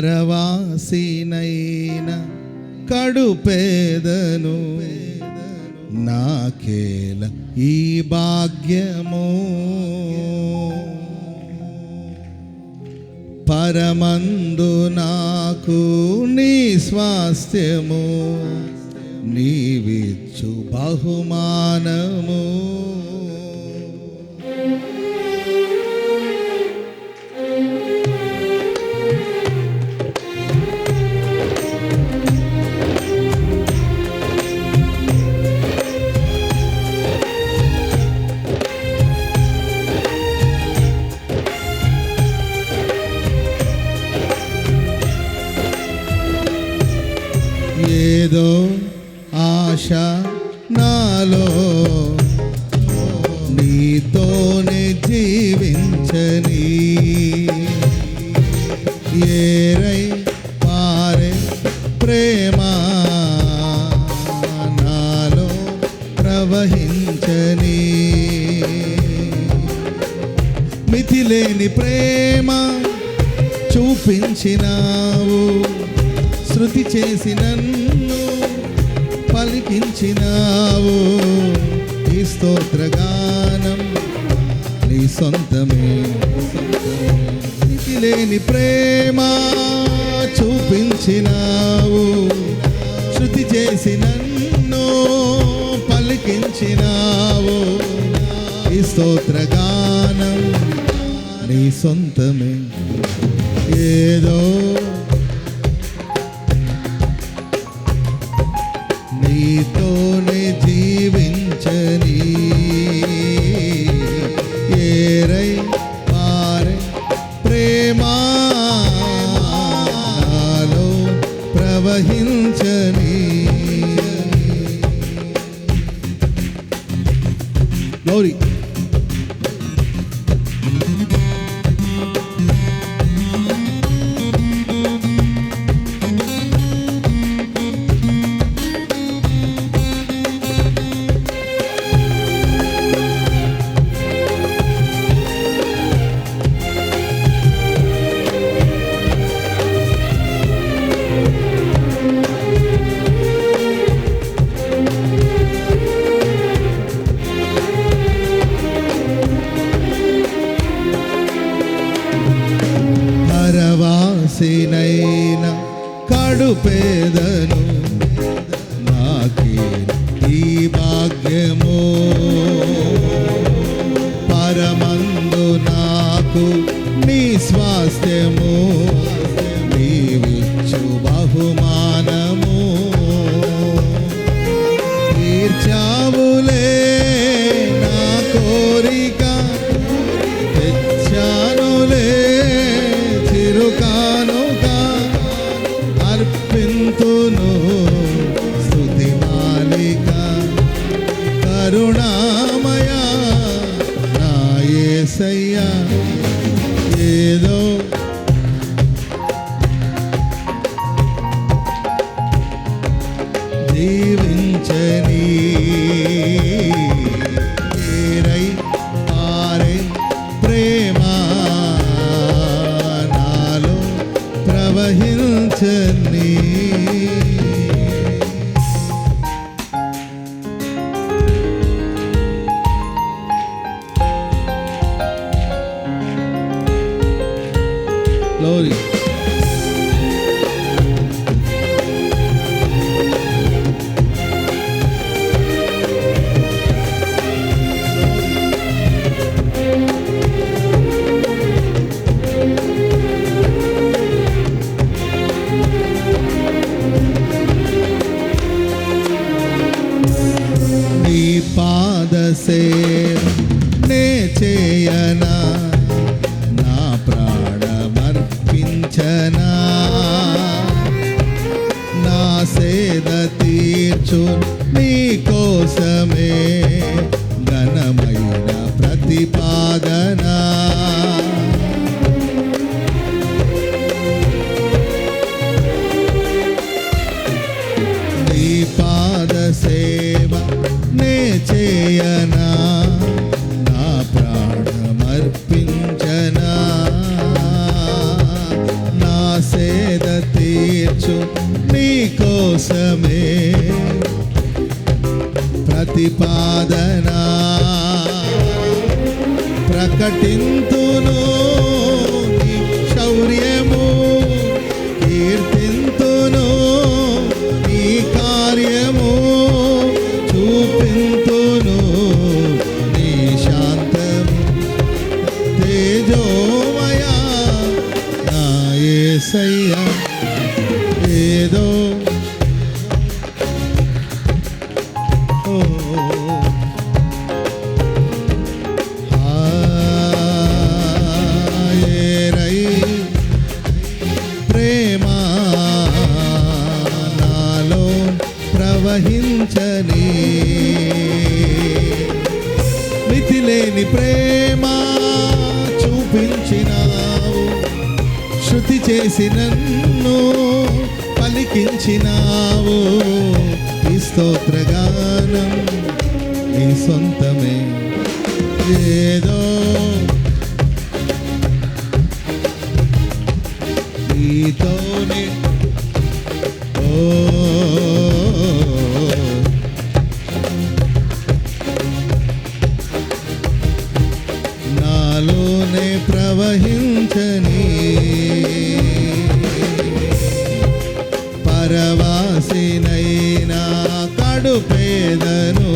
పరవాసినైన కడు పేదను నాకేల ఈ భాగ్యము. పరమందు నాకు నీ స్వాస్థ్యము నీవిచ్చు బహుమానము. జీవించని ఏరై పారే ప్రేమ నాలో ప్రవహించని. మితిలేని ప్రేమ చూపించినావు శృతి చేసి నన్ను పలికించినావు. ఈ స్తోత్రగానం సొంతమే. లేని ప్రేమ చూపించినావు. శృతి చేసి నన్ను పలికించినావు. ఈ స్తోత్రగానం నీ సొంతమే. ఏదో ప్రేమా నాలో ప్రవహించని. గౌరీ స్వాస్థ్యము ఆయన నా సేద తీర్చు నీ కోసమే. సేద తీర్చు నీకోసమే. ప్రతిపాదన ప్రకటింతును శౌర్య యేసయ్య ఏదో చేసి నన్ను పలికించినావు. ఈ స్తోత్రగానం నీ సొంతమే. ఏదో నీతోనే. ఓ నాలోనే ప్రవహించని పరవాసినైనా కడు పేదను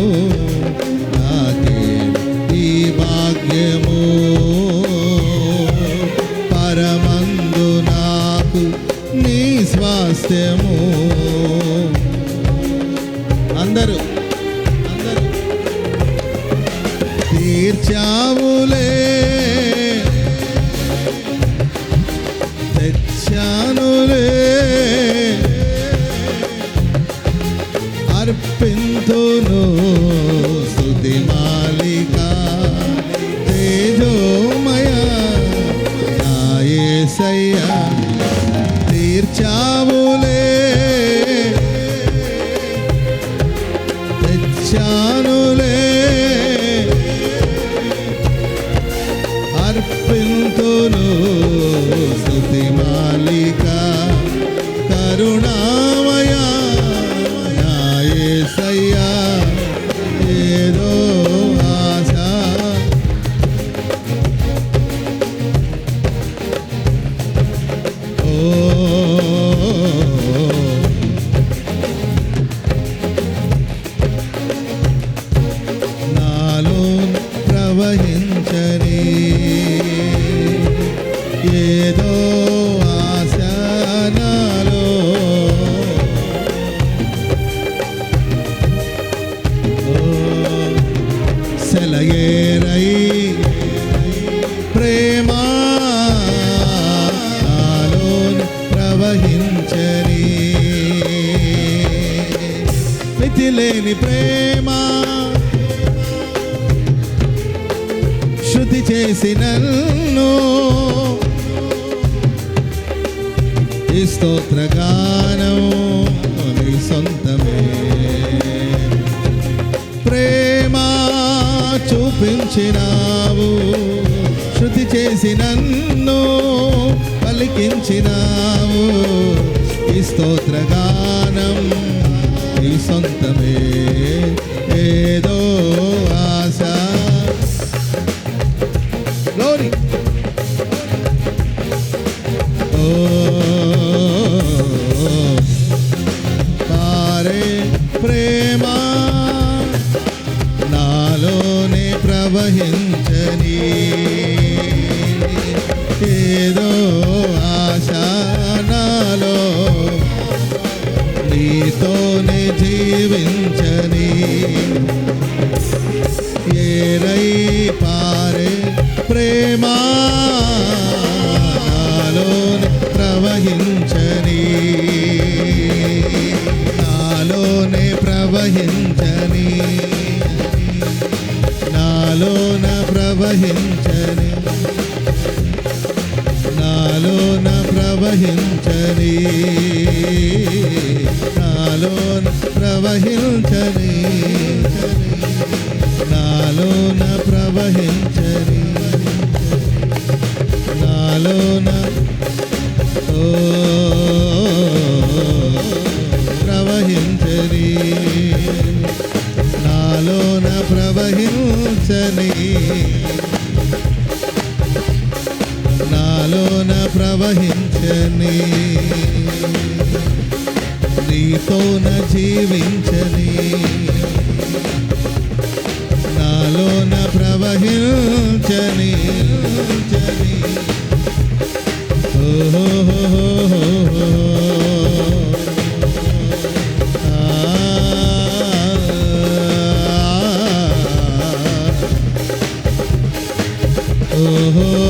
నీ ప్రేమ చూపించినావు శృతి చేసి నన్ను పలికించినావు. ఈ స్తోత్రగానం నీ సొంతమే. ఏదో ప్రేమ ప్రవహించని. నాలోన ప్రవహించని. నాలోన ప్రవహించని. నాలోన ప్రవహించని. నాలోన ప్రవహించని. నాలోన ఓ వహించని నీతోన జీవించని. నాలోన ప్రవహించని. చని. ఓహో ఆ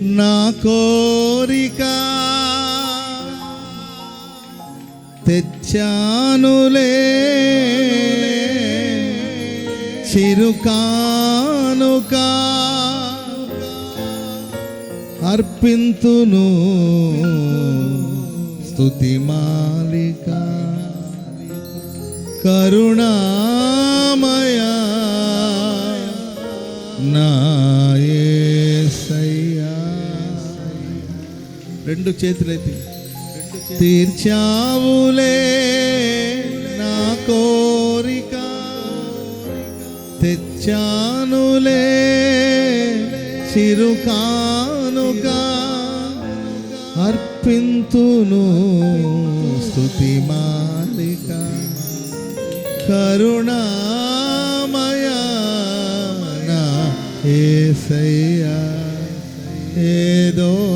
నా కోరిక తెచ్చానులే చిరుకానుక అర్పింతును స్తుతి మాలిక. కరుణామయ నాయసయ్యా రెండు చేతులైతే తీర్చావులే నా కోరిక. తెచ్చానులే చిరుకానుక. అర్పింతును స్థుతి మాలిక. కరుణామయ నా ఏసయ్యా. ఏదో ఏదో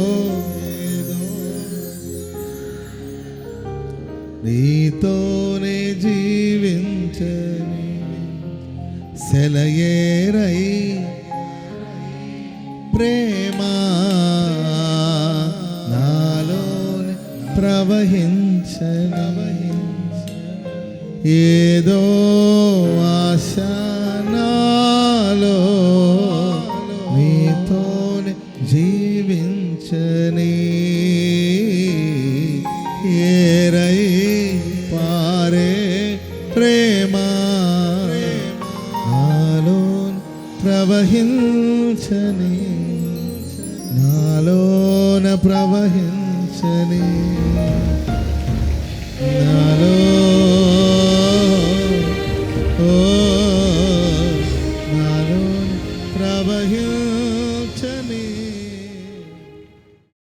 నీతోనే జీవించని సెలయేరై ప్రేమ నాలోనే ప్రవహించని ఏదో ఆశ నాలో నీతోనే జీవించని